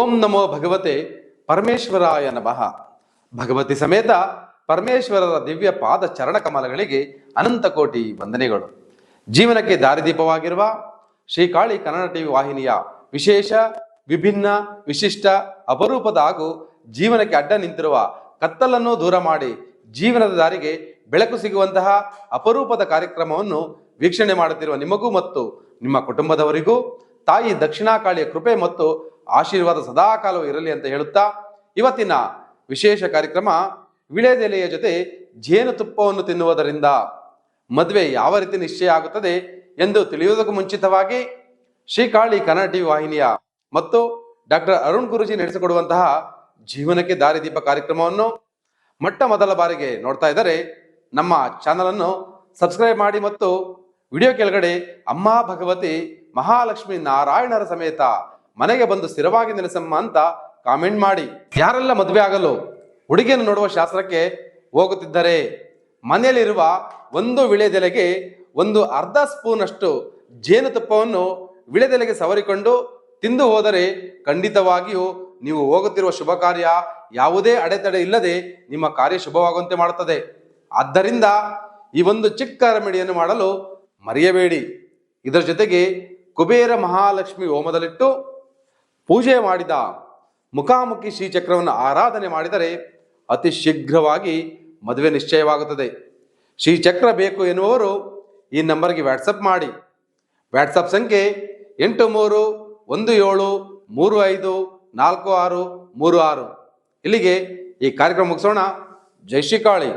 ಓಂ ನಮೋ ಭಗವತೆ ಪರಮೇಶ್ವರಾಯ ನಮಃ. ಭಗವತಿ ಸಮೇತ ಪರಮೇಶ್ವರರ ದಿವ್ಯ ಪಾದ ಚರಣ ಕಮಲಗಳಿಗೆ ಅನಂತ ಕೋಟಿ ವಂದನೆಗಳು. ಜೀವನಕ್ಕೆ ದಾರಿದೀಪವಾಗಿರುವ ಶ್ರೀಕಾಳಿ ಕನ್ನಡ ಟಿವಿ ವಾಹಿನಿಯ ವಿಶೇಷ, ವಿಭಿನ್ನ, ವಿಶಿಷ್ಟ, ಅಪರೂಪದ ಹಾಗೂ ಜೀವನಕ್ಕೆ ಅಡ್ಡ ನಿಂತಿರುವ ಕತ್ತಲನ್ನು ದೂರ ಮಾಡಿ ಜೀವನದ ದಾರಿಗೆ ಬೆಳಕು ಸಿಗುವಂತಹ ಅಪರೂಪದ ಕಾರ್ಯಕ್ರಮವನ್ನು ವೀಕ್ಷಣೆ ಮಾಡುತ್ತಿರುವ ನಿಮಗೂ ಮತ್ತು ನಿಮ್ಮ ಕುಟುಂಬದವರಿಗೂ ತಾಯಿ ದಕ್ಷಿಣಾಕಾಳಿಯ ಕೃಪೆ ಮತ್ತು ಆಶೀರ್ವಾದ ಸದಾಕಾಲವೂ ಇರಲಿ ಅಂತ ಹೇಳುತ್ತಾ ಇವತ್ತಿನ ವಿಶೇಷ ಕಾರ್ಯಕ್ರಮ ವಿಳೆದೆಲೆಯ ಜೊತೆ ಜೇನುತುಪ್ಪವನ್ನು ತಿನ್ನುವುದರಿಂದ ಮದುವೆ ಯಾವ ರೀತಿ ನಿಶ್ಚಯ ಆಗುತ್ತದೆ ಎಂದು ತಿಳಿಯುವುದಕ್ಕೂ ಮುಂಚಿತವಾಗಿ ಶ್ರೀಕಾಳಿ ಕನ್ನಡ ವಾಹಿನಿಯ ಮತ್ತು ಡಾಕ್ಟರ್ ಅರುಣ್ ಗುರುಜಿ ನಡೆಸಿಕೊಡುವಂತಹ ಜೀವನಕ್ಕೆ ದಾರಿದೀಪ ಕಾರ್ಯಕ್ರಮವನ್ನು ಮೊಟ್ಟ ಮೊದಲ ಬಾರಿಗೆ ನೋಡ್ತಾ ಇದ್ದರೆ. ನಮ್ಮ ಚಾನಲನ್ನು ಸಬ್ಸ್ಕ್ರೈಬ್ ಮಾಡಿ ಮತ್ತು ವಿಡಿಯೋ ಕೆಳಗಡೆ ಅಮ್ಮ ಭಗವತಿ ಮಹಾಲಕ್ಷ್ಮಿ ನಾರಾಯಣರ ಸಮೇತ ಮನೆಗೆ ಬಂದು ಸ್ಥಿರವಾಗಿ ನೆಲೆಸಮ್ಮ ಅಂತ ಕಾಮೆಂಟ್ ಮಾಡಿ. ಯಾರೆಲ್ಲ ಮದುವೆ ಆಗಲು ಹುಡುಗಿಯನ್ನು ನೋಡುವ ಶಾಸ್ತ್ರಕ್ಕೆ ಹೋಗುತ್ತಿದ್ದರೆ ಮನೆಯಲ್ಲಿರುವ ಒಂದು ವಿಳೆದೆಲೆಗೆ ಒಂದು ಅರ್ಧ ಸ್ಪೂನಷ್ಟು ಜೇನುತುಪ್ಪವನ್ನು ವಿಳೆದೆಲೆಗೆ ಸವರಿಕೊಂಡು ತಿಂದು ಹೋದರೆ ಖಂಡಿತವಾಗಿಯೂ ನೀವು ಹೋಗುತ್ತಿರುವ ಶುಭ ಕಾರ್ಯ ಯಾವುದೇ ಅಡೆತಡೆ ಇಲ್ಲದೆ ನಿಮ್ಮ ಕಾರ್ಯ ಶುಭವಾಗುವಂತೆ ಮಾಡುತ್ತದೆ. ಆದ್ದರಿಂದ ಈ ಒಂದು ಚಿಕ್ಕ ರೆಮಿಡಿಯನ್ನು ಮಾಡಲು ಮರೆಯಬೇಡಿ. ಇದರ ಜೊತೆಗೆ ಕುಬೇರ ಮಹಾಲಕ್ಷ್ಮಿ ಹೋಮದಲ್ಲಿಟ್ಟು ಪೂಜೆ ಮಾಡಿದ ಮುಖಾಮುಖಿ ಶ್ರೀಚಕ್ರವನ್ನು ಆರಾಧನೆ ಮಾಡಿದರೆ ಅತಿ ಶೀಘ್ರವಾಗಿ ಮದುವೆ ನಿಶ್ಚಯವಾಗುತ್ತದೆ. ಶ್ರೀಚಕ್ರ ಬೇಕು ಎನ್ನುವರು ಈ ನಂಬರ್ಗೆ ವ್ಯಾಟ್ಸಪ್ ಮಾಡಿ. ವ್ಯಾಟ್ಸಪ್ ಸಂಖ್ಯೆ ಎಂಟು ಮೂರು ಒಂದು ಏಳು ಮೂರು ಐದು ನಾಲ್ಕು ಆರು ಮೂರು ಆರು. ಇಲ್ಲಿಗೆ ಈ ಕಾರ್ಯಕ್ರಮ ಮುಗಿಸೋಣ. ಜೈ ಶ್ರೀಕಾಳಿ.